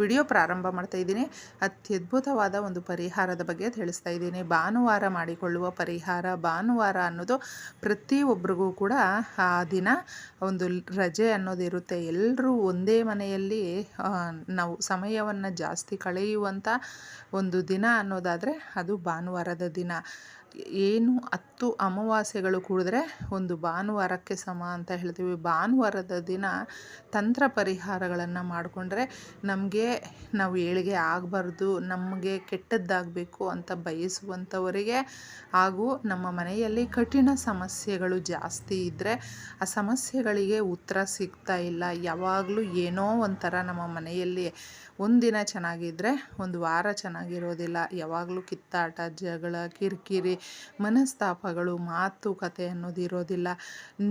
Video ಪ್ರಾರಂಭ ಮಾಡ್ತಾ ಇದ್ದೀನಿ. ಅತ್ಯದ್ಭುತವಾದ ಒಂದು ಪರಿಹಾರದ ಬಗ್ಗೆ ತಿಳಿಸ್ತಾ ಇದ್ದೀನಿ. ಭಾನುವಾರ ಮಾಡಿಕೊಳ್ಳುವ ಪರಿಹಾರ, ಭಾನುವಾರ ಅನ್ನೋದು ಪ್ರತಿಯೊಬ್ಬರಿಗೂ ಕೂಡ ಆ ದಿನ ಒಂದು ರಜೆ ಅನ್ನೋದು ಇರುತ್ತೆ. ಎಲ್ಲರೂ ಒಂದೇ ಮನೆಯಲ್ಲಿ ನಾವು ಸಮಯವನ್ನು ಜಾಸ್ತಿ ಕಳೆಯುವಂಥ ಒಂದು ದಿನ ಅನ್ನೋದಾದರೆ ಅದು ಭಾನುವಾರದ ದಿನ. ಏನು ಹತ್ತು ಅಮಾವಾಸ್ಯೆಗಳು ಕೂಡಿದ್ರೆ ಒಂದು ಭಾನುವಾರಕ್ಕೆ ಸಮ ಅಂತ ಹೇಳ್ತೀವಿ. ಭಾನುವಾರದ ದಿನ ತಂತ್ರ ಪರಿಹಾರಗಳನ್ನು ಮಾಡಿಕೊಂಡ್ರೆ ನಮಗೆ ನಾವು ಏಳಿಗೆ ಆಗಬಾರ್ದು, ನಮಗೆ ಕೆಟ್ಟದ್ದಾಗಬೇಕು ಅಂತ ಬಯಸುವಂಥವರಿಗೆ ಹಾಗೂ ನಮ್ಮ ಮನೆಯಲ್ಲಿ ಕಠಿಣ ಸಮಸ್ಯೆಗಳು ಜಾಸ್ತಿ ಇದ್ದರೆ ಆ ಸಮಸ್ಯೆಗಳಿಗೆ ಉತ್ತರ ಸಿಗ್ತಾ ಇಲ್ಲ. ಯಾವಾಗಲೂ ಏನೋ ಒಂಥರ ನಮ್ಮ ಮನೆಯಲ್ಲಿ ಒಂದಿನ ಚೆನ್ನಾಗಿದ್ದರೆ ಒಂದು ವಾರ ಚೆನ್ನಾಗಿರೋದಿಲ್ಲ. ಯಾವಾಗಲೂ ಕಿತ್ತಾಟ, ಜಗಳ, ಕಿರಿಕಿರಿ ಮನಸ್ತಾಪಗಳು ಮಾತುಕತೆ ಅನ್ನೋದು ಇರೋದಿಲ್ಲ,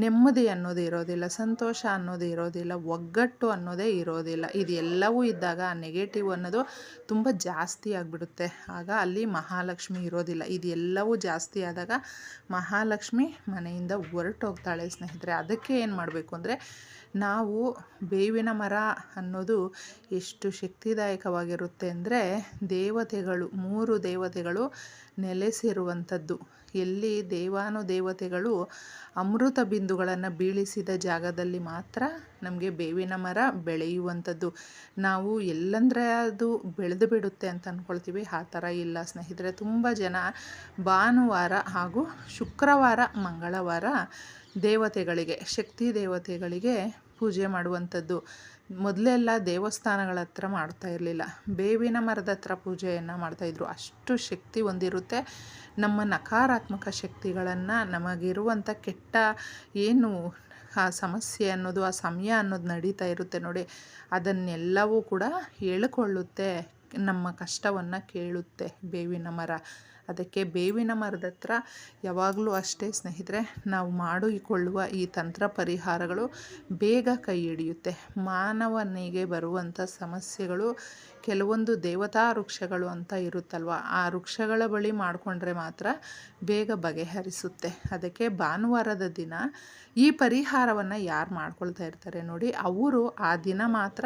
ನೆಮ್ಮದಿ ಅನ್ನೋದು ಇರೋದಿಲ್ಲ, ಸಂತೋಷ ಅನ್ನೋದು ಇರೋದಿಲ್ಲ, ಒಗ್ಗಟ್ಟು ಅನ್ನೋದೇ ಇರೋದಿಲ್ಲ. ಇದೆಲ್ಲವೂ ಇದ್ದಾಗ ಆ ನೆಗೆಟಿವ್ ಅನ್ನೋದು ತುಂಬ ಜಾಸ್ತಿ ಆಗಿಬಿಡುತ್ತೆ. ಆಗ ಅಲ್ಲಿ ಮಹಾಲಕ್ಷ್ಮಿ ಇರೋದಿಲ್ಲ. ಇದೆಲ್ಲವೂ ಜಾಸ್ತಿ ಆದಾಗ ಮಹಾಲಕ್ಷ್ಮಿ ಮನೆಯಿಂದ ಹೊರಟೋಗ್ತಾಳೆ ಸ್ನೇಹಿತರೆ. ಅದಕ್ಕೆ ಏನು ಮಾಡಬೇಕು ಅಂದರೆ, ನಾವು ಬೇವಿನ ಮರ ಅನ್ನೋದು ಎಷ್ಟು ಶಕ್ತಿದಾಯಕವಾಗಿರುತ್ತೆ ಅಂದರೆ, ದೇವತೆಗಳು, ಮೂರು ದೇವತೆಗಳು ನೆಲೆಸಿರುವಂಥದ್ದು. ಎಲ್ಲಿ ದೇವಾನು ದೇವತೆಗಳು ಅಮೃತ ಬಿಂದುಗಳನ್ನು ಬೀಳಿಸಿದ ಜಾಗದಲ್ಲಿ ಮಾತ್ರ ನಮಗೆ ಬೇವಿನ ಮರ ಬೆಳೆಯುವಂಥದ್ದು. ನಾವು ಎಲ್ಲಂದರೆ ಅದು ಬೆಳೆದು ಬಿಡುತ್ತೆ ಅಂತ ಅಂದ್ಕೊಳ್ತೀವಿ ಆ ಥರ ಇಲ್ಲ ಸ್ನೇಹಿತರೆ, ತುಂಬ ಜನ ಭಾನುವಾರ ಹಾಗೂ ಶುಕ್ರವಾರ, ಮಂಗಳವಾರ ದೇವತೆಗಳಿಗೆ, ಶಕ್ತಿ ದೇವತೆಗಳಿಗೆ ಪೂಜೆ ಮಾಡುವಂಥದ್ದು. ಮೊದಲೆಲ್ಲ ದೇವಸ್ಥಾನಗಳ ಹತ್ರ ಮಾಡ್ತಾ ಇರಲಿಲ್ಲ. ಬೇವಿನ ಮರದ ಹತ್ರ ಪೂಜೆಯನ್ನು ಮಾಡ್ತಾಯಿದ್ರು ಅಷ್ಟು ಶಕ್ತಿ ಹೊಂದಿರುತ್ತೆ. ನಮ್ಮ ನಕಾರಾತ್ಮಕ ಶಕ್ತಿಗಳನ್ನು ನಮಗಿರುವಂಥ ಕೆಟ್ಟ ಏನು ಆ ಸಮಸ್ಯೆ ಅನ್ನೋದು, ಆ ಸಮಯ ಅನ್ನೋದು ನಡೀತಾ ಇರುತ್ತೆ ನೋಡಿ. ಅದನ್ನೆಲ್ಲವೂ ಕೂಡ ಹೇಳ್ಕೊಳ್ಳುತ್ತೆ. ನಮ್ಮ ಕಷ್ಟವನ್ನು ಕೇಳುತ್ತೆ ಬೇವಿನ ಮರ. ಅದಕ್ಕೆ ಬೇವಿನ ಮರದ ಹತ್ರ ಯಾವಾಗಲೂ ಅಷ್ಟೇ ಸ್ನೇಹಿತರೆ, ನಾವು ಮಾಡಿಕೊಳ್ಳುವ ಈ ತಂತ್ರ ಪರಿಹಾರಗಳು ಬೇಗ ಕೈ ಹಿಡಿಯುತ್ತೆ. ಮಾನವನಿಗೆ ಬರುವಂಥ ಸಮಸ್ಯೆಗಳು ಕೆಲವೊಂದು ದೇವತಾ ವೃಕ್ಷಗಳು ಅಂತ ಇರುತ್ತಲ್ವ? ಆ ವೃಕ್ಷಗಳ ಬಳಿ ಮಾಡಿಕೊಂಡ್ರೆ ಮಾತ್ರ ಬೇಗ ಬಗೆಹರಿಸುತ್ತೆ. ಅದಕ್ಕೆ ಭಾನುವಾರದ ದಿನ ಈ ಪರಿಹಾರವನ್ನು ಯಾರು ಮಾಡ್ಕೊಳ್ತಾ ಇರ್ತಾರೆ ನೋಡಿ, ಅವರು ಆ ದಿನ ಮಾತ್ರ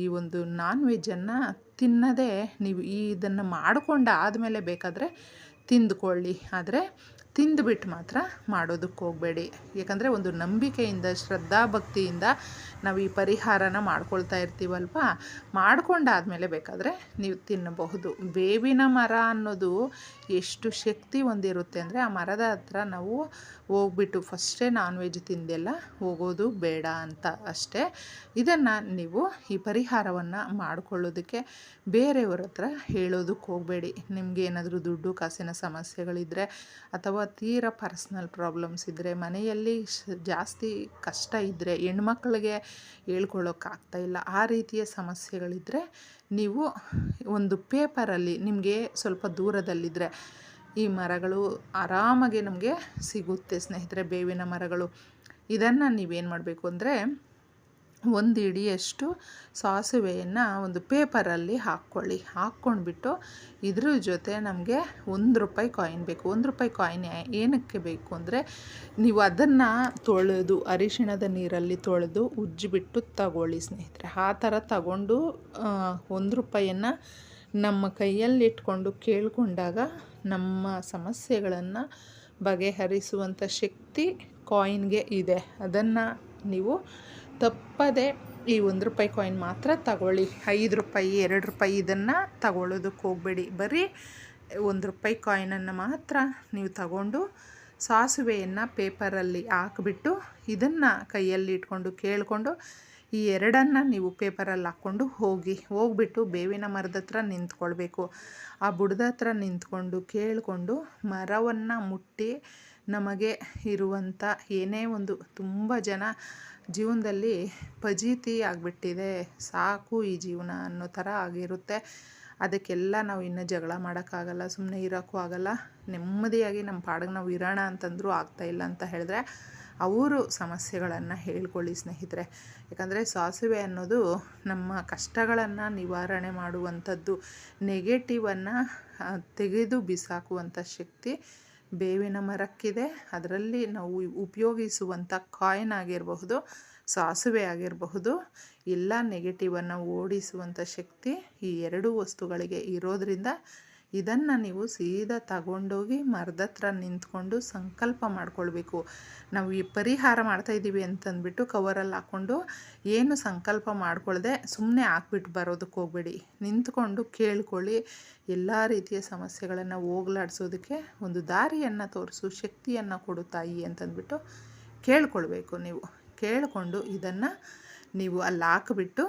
ಈ ಒಂದು ನಾನ್ ವೆಜ್ಜನ್ನು ತಿನ್ನದೇ ನೀವು ಇದನ್ನು ಮಾಡಿಕೊಂಡು ಆದಮೇಲೆ ಬೇಕಾದರೆ ತಿಂದುಕೊಳ್ಳಿ. ಆದರೆ ತಿಂದುಬಿಟ್ಟು ಮಾತ್ರ ಮಾಡೋದಕ್ಕೆ ಹೋಗಬೇಡಿ. ಯಾಕಂದರೆ ಒಂದು ನಂಬಿಕೆಯಿಂದ ಶ್ರದ್ಧಾ ಭಕ್ತಿಯಿಂದ ನಾವು ಈ ಪರಿಹಾರನ ಮಾಡ್ಕೊಳ್ತಾ ಇರ್ತೀವಲ್ವ? ಮಾಡ್ಕೊಂಡಾದಮೇಲೆ ಬೇಕಾದರೆ ನೀವು ತಿನ್ನಬಹುದು. ಬೇವಿನ ಮರ ಅನ್ನೋದು ಎಷ್ಟು ಶಕ್ತಿ ಹೊಂದಿರುತ್ತೆ ಅಂದರೆ ಆ ಮರದ ಹತ್ರ ನಾವು ಹೋಗ್ಬಿಟ್ಟು ಫಸ್ಟೇ ನಾನ್ ವೆಜ್ ತಿಂದೆಲ್ಲ ಹೋಗೋದು ಬೇಡ ಅಂತ ಅಷ್ಟೇ. ಇದನ್ನು ನೀವು ಈ ಪರಿಹಾರವನ್ನು ಮಾಡಿಕೊಳ್ಳೋದಕ್ಕೆ ಬೇರೆಯವ್ರ ಹತ್ರ ಹೇಳೋದಕ್ಕೆ ಹೋಗಬೇಡಿ. ನಿಮಗೆ ಏನಾದರೂ ದುಡ್ಡು, ಕಾಸಿನ ಸಮಸ್ಯೆಗಳಿದ್ದರೆ ಅಥವಾ ತೀರಾ ಪರ್ಸ್ನಲ್ ಪ್ರಾಬ್ಲಮ್ಸ್ ಇದ್ದರೆ ಮನೆಯಲ್ಲಿ ಜಾಸ್ತಿ ಕಷ್ಟ ಇದ್ದರೆ ಹೆಣ್ಮಕ್ಳಿಗೆ ಹೇಳ್ಕೊಳ್ಳೋಕ್ಕಾಗ್ತಾ ಇಲ್ಲ. ಆ ರೀತಿಯ ಸಮಸ್ಯೆಗಳಿದ್ದರೆ ನೀವು ಒಂದು ಪೇಪರಲ್ಲಿ ನಿಮಗೆ ಸ್ವಲ್ಪ ದೂರದಲ್ಲಿದ್ದರೆ ಈ ಮರಗಳು ಆರಾಮಾಗಿ ನಮಗೆ ಸಿಗುತ್ತೆ, ಸ್ನೇಹಿತರೆ, ಬೇವಿನ ಮರಗಳು. ಇದನ್ನು ನೀವೇನು ಮಾಡಬೇಕು ಅಂದರೆ ಒಂದು ಹಿಡಿಯಷ್ಟು ಸಾಸಿವೆಯನ್ನು ಒಂದು ಪೇಪರಲ್ಲಿ ಹಾಕ್ಕೊಳ್ಳಿ. ಹಾಕ್ಕೊಂಡ್ಬಿಟ್ಟು ಇದ್ರ ಜೊತೆ ನಮಗೆ ಒಂದು ರೂಪಾಯಿ ಕಾಯಿನ್ ಬೇಕು. ಒಂದು ರೂಪಾಯಿ ಕಾಯಿನ್ ಏನಕ್ಕೆ ಬೇಕು ಅಂದರೆ ನೀವು ಅದನ್ನು ತೊಳೆದು ಅರಿಶಿಣದ ನೀರಲ್ಲಿ ತೊಳೆದು ಉಜ್ಜಿಬಿಟ್ಟು ತಗೊಳ್ಳಿ ಸ್ನೇಹಿತರೆ. ಆ ಥರ ತಗೊಂಡು ಒಂದು ರೂಪಾಯಿಯನ್ನು ನಮ್ಮ ಕೈಯಲ್ಲಿಟ್ಕೊಂಡು ಕೇಳಿಕೊಂಡಾಗ ನಮ್ಮ ಸಮಸ್ಯೆಗಳನ್ನು ಬಗೆಹರಿಸುವಂಥ ಶಕ್ತಿ ಕಾಯಿನ್ಗೆ ಇದೆ. ಅದನ್ನು ನೀವು ತಪ್ಪದೆ ಈ ಒಂದು ರೂಪಾಯಿ ಕಾಯಿನ್ ಮಾತ್ರ ತಗೊಳ್ಳಿ. ಐದು ರೂಪಾಯಿ, ಎರಡು ರೂಪಾಯಿ ಇದನ್ನು ತಗೊಳ್ಳೋದಕ್ಕೆ ಹೋಗಬೇಡಿ. ಬರೀ ಒಂದು ರೂಪಾಯಿ ಕಾಯಿನನ್ನು ಮಾತ್ರ ನೀವು ತಗೊಂಡು ಸಾಸಿವೆಯನ್ನು ಪೇಪರಲ್ಲಿ ಹಾಕ್ಬಿಟ್ಟು ಇದನ್ನು ಕೈಯಲ್ಲಿ ಇಟ್ಕೊಂಡು ಕೇಳಿಕೊಂಡು ಈ ಎರಡನ್ನು ನೀವು ಪೇಪರಲ್ಲಿ ಹಾಕ್ಕೊಂಡು ಹೋಗಿ, ಹೋಗ್ಬಿಟ್ಟು ಬೇವಿನ ಮರದ ಹತ್ರ ನಿಂತ್ಕೊಳ್ಬೇಕು. ಆ ಬುಡದ ಹತ್ರ ನಿಂತ್ಕೊಂಡು ಕೇಳಿಕೊಂಡು ಮರವನ್ನು ಮುಟ್ಟಿ ನಮಗೆ ಇರುವಂಥ ಏನೇ ಒಂದು ತುಂಬ ಜನ ಜೀವನದಲ್ಲಿ ಫಜೀತಿ ಆಗಿಬಿಟ್ಟಿದೆ. ಸಾಕು ಈ ಜೀವನ ಅನ್ನೋ ಥರ ಆಗಿರುತ್ತೆ. ಅದಕ್ಕೆಲ್ಲ ನಾವು ಇನ್ನೂ ಜಗಳ ಮಾಡೋಕ್ಕಾಗಲ್ಲ ಸುಮ್ಮನೆ ಇರೋಕ್ಕೂ ಆಗಲ್ಲ. ನೆಮ್ಮದಿಯಾಗಿ ನಮ್ಮ ಪಾಡಿಗೆ ನಾವು ಇರೋಣ ಅಂತಂದರೂ ಆಗ್ತಾಯಿಲ್ಲ ಅಂತ ಹೇಳಿದ್ರೆ ಅವರು ಸಮಸ್ಯೆಗಳನ್ನು ಹೇಳ್ಕೊಳ್ಳಿ ಸ್ನೇಹಿತರೆ. ಯಾಕಂದರೆ ಸಾಸಿವೆ ಅನ್ನೋದು ನಮ್ಮ ಕಷ್ಟಗಳನ್ನು ನಿವಾರಣೆ ಮಾಡುವಂಥದ್ದು ನೆಗೆಟಿವನ್ನು ತೆಗೆದು ಬಿಸಾಕುವಂಥ ಶಕ್ತಿ ಬೇವಿನ ಮರಕ್ಕಿದೆ. ಅದರಲ್ಲಿ ನಾವು ಉಪಯೋಗಿಸುವಂಥ ಕಾಯಿನ್ ಆಗಿರಬಹುದು, ಸಾಸಿವೆ ಆಗಿರಬಹುದು, ಎಲ್ಲ ನೆಗೆಟಿವನ್ನು ಓಡಿಸುವಂಥ ಶಕ್ತಿ ಈ ಎರಡೂ ವಸ್ತುಗಳಿಗೆ ಇರೋದರಿಂದ ಇದನ್ನು ನೀವು ಸೀದಾ ತಗೊಂಡೋಗಿ ಮರದ ಹತ್ರ ನಿಂತ್ಕೊಂಡು ಸಂಕಲ್ಪ ಮಾಡ್ಕೊಳ್ಬೇಕು. ನಾವು ಈ ಪರಿಹಾರ ಮಾಡ್ತಾಯಿದ್ದೀವಿ ಅಂತಂದ್ಬಿಟ್ಟು ಕವರಲ್ಲಿ ಹಾಕ್ಕೊಂಡು ಏನು ಸಂಕಲ್ಪ ಮಾಡ್ಕೊಳ್ಳದೆ ಸುಮ್ಮನೆ ಹಾಕ್ಬಿಟ್ಟು ಬರೋದಕ್ಕೆ ಹೋಗ್ಬೇಡಿ. ನಿಂತ್ಕೊಂಡು ಕೇಳ್ಕೊಳ್ಳಿ. ಎಲ್ಲ ರೀತಿಯ ಸಮಸ್ಯೆಗಳನ್ನು ಹೋಗ್ಲಾಡ್ಸೋದಕ್ಕೆ ಒಂದು ದಾರಿಯನ್ನು ತೋರಿಸು, ಶಕ್ತಿಯನ್ನು ಕೊಡು ತಾಯಿ ಅಂತಂದ್ಬಿಟ್ಟು ಕೇಳ್ಕೊಳ್ಬೇಕು ನೀವು. ಕೇಳಿಕೊಂಡು ಇದನ್ನು ನೀವು ಅಲ್ಲಿ ಹಾಕಿಬಿಟ್ಟು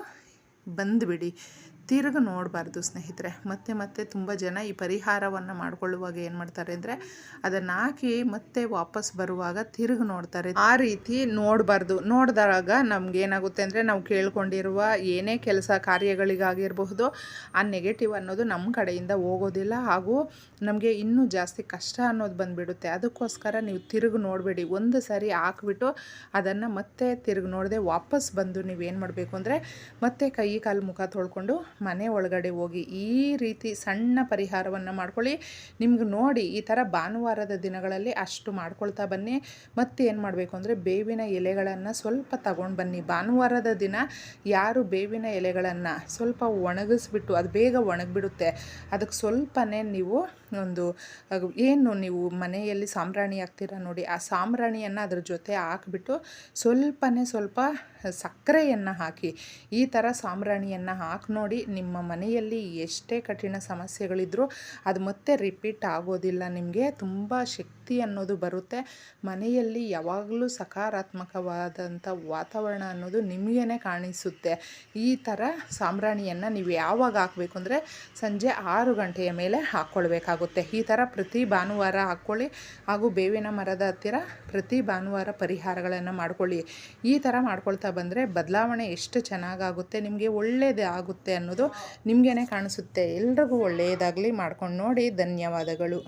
ಬಂದುಬಿಡಿ. ತಿರುಗಿ ನೋಡಬಾರ್ದು ಸ್ನೇಹಿತರೆ. ಮತ್ತೆ ಮತ್ತೆ ತುಂಬ ಜನ ಈ ಪರಿಹಾರವನ್ನು ಮಾಡ್ಕೊಳ್ಳುವಾಗ ಏನು ಮಾಡ್ತಾರೆ ಅಂದರೆ ಅದನ್ನು ಹಾಕಿ ಮತ್ತೆ ವಾಪಸ್ ಬರುವಾಗ ತಿರುಗಿ ನೋಡ್ತಾರೆ. ಆ ರೀತಿ ನೋಡಬಾರ್ದು. ನೋಡಿದಾಗ ನಮ್ಗೆ ಏನಾಗುತ್ತೆ ಅಂದರೆ ನಾವು ಕೇಳ್ಕೊಂಡಿರುವ ಏನೇ ಕೆಲಸ ಕಾರ್ಯಗಳಿಗಾಗಿರಬಹುದು, ಆ ನೆಗೆಟಿವ್ ಅನ್ನೋದು ನಮ್ಮ ಕಡೆಯಿಂದ ಹೋಗೋದಿಲ್ಲ. ಹಾಗೂ ನಮಗೆ ಇನ್ನೂ ಜಾಸ್ತಿ ಕಷ್ಟ ಅನ್ನೋದು ಬಂದುಬಿಡುತ್ತೆ. ಅದಕ್ಕೋಸ್ಕರ ನೀವು ತಿರುಗಿ ನೋಡಬೇಡಿ. ಒಂದು ಸಾರಿ ಹಾಕ್ಬಿಟ್ಟು ಅದನ್ನು ಮತ್ತೆ ತಿರುಗಿ ನೋಡದೆ ವಾಪಸ್ ಬಂದು ನೀವೇನು ಮಾಡಬೇಕು ಅಂದರೆ ಮತ್ತೆ ಕೈ ಕಾಲು ಮುಖ ತೊಳ್ಕೊಂಡು ಮನೆ ಒಳಗಡೆ ಹೋಗಿ ಈ ರೀತಿ ಸಣ್ಣ ಪರಿಹಾರವನ್ನು ಮಾಡ್ಕೊಳ್ಳಿ. ನಿಮ್ಗೆ ನೋಡಿ ಈ ಥರ ಭಾನುವಾರದ ದಿನಗಳಲ್ಲಿ ಅಷ್ಟು ಮಾಡ್ಕೊಳ್ತಾ ಬನ್ನಿ. ಮತ್ತೆ ಏನು ಮಾಡಬೇಕು ಅಂದರೆ ಬೇವಿನ ಎಲೆಗಳನ್ನು ಸ್ವಲ್ಪ ತಗೊಂಡು ಬನ್ನಿ. ಭಾನುವಾರದ ದಿನ ಯಾರು ಬೇವಿನ ಎಲೆಗಳನ್ನು ಸ್ವಲ್ಪ ಒಣಗಿಸ್ಬಿಟ್ಟು, ಅದು ಬೇಗ ಒಣಗಿಬಿಡುತ್ತೆ. ಅದಕ್ಕೆ ಸ್ವಲ್ಪನೇ ನೀವು ಒಂದು ಏನು ನೀವು ಮನೆಯಲ್ಲಿ ಸಾಂಬ್ರಾಣಿ ಹಾಕ್ತೀರ ನೋಡಿ, ಆ ಸಾಂಬ್ರಾಣಿಯನ್ನು ಅದ್ರ ಜೊತೆ ಹಾಕ್ಬಿಟ್ಟು ಸ್ವಲ್ಪನೇ ಸ್ವಲ್ಪ ಸಕ್ಕರೆಯನ್ನು ಹಾಕಿ, ಈ ಥರ ಸಾಂಬ್ರಾಣಿಯನ್ನು ಹಾಕಿ ನೋಡಿ ನಿಮ್ಮ ಮನೆಯಲ್ಲಿ ಎಷ್ಟೇ ಕಠಿಣ ಸಮಸ್ಯೆಗಳಿದ್ರೂ ಅದು ಮತ್ತೆ ರಿಪೀಟ್ ಆಗೋದಿಲ್ಲ. ನಿಮಗೆ ತುಂಬ ಶಕ್ತಿ ಅನ್ನೋದು ಬರುತ್ತೆ. ಮನೆಯಲ್ಲಿ ಯಾವಾಗಲೂ ಸಕಾರಾತ್ಮಕವಾದಂಥ ವಾತಾವರಣ ಅನ್ನೋದು ನಿಮಗೇ ಕಾಣಿಸುತ್ತೆ. ಈ ಥರ ಸಾಂಬ್ರಾಣಿಯನ್ನು ನೀವು ಯಾವಾಗ ಹಾಕಬೇಕು ಅಂದರೆ ಸಂಜೆ ಆರು ಗಂಟೆಯ ಮೇಲೆ ಹಾಕ್ಕೊಳ್ಬೇಕಾಗುತ್ತೆ. ಈ ಥರ ಪ್ರತಿ ಭಾನುವಾರ ಹಾಕ್ಕೊಳ್ಳಿ. ಹಾಗೂ ಬೇವಿನ ಮರದ ಹತ್ತಿರ ಪ್ರತಿ ಭಾನುವಾರ ಪರಿಹಾರಗಳನ್ನು ಮಾಡ್ಕೊಳ್ಳಿ. ಈ ಥರ ಮಾಡ್ಕೊಳ್ತಾ ಬಂದರೆ ಬದಲಾವಣೆ ಎಷ್ಟು ಚೆನ್ನಾಗಾಗುತ್ತೆ, ನಿಮಗೆ ಒಳ್ಳೆಯದೇ ಆಗುತ್ತೆ ಅನ್ನೋದು ನಿಮಗೇ ಕಾಣಿಸುತ್ತೆ. ಎಲ್ರಿಗೂ ಒಳ್ಳೆಯದಾಗಲಿ ಮಾಡ್ಕೊಂಡು ನೋಡಿ. ಧನ್ಯವಾದಗಳು.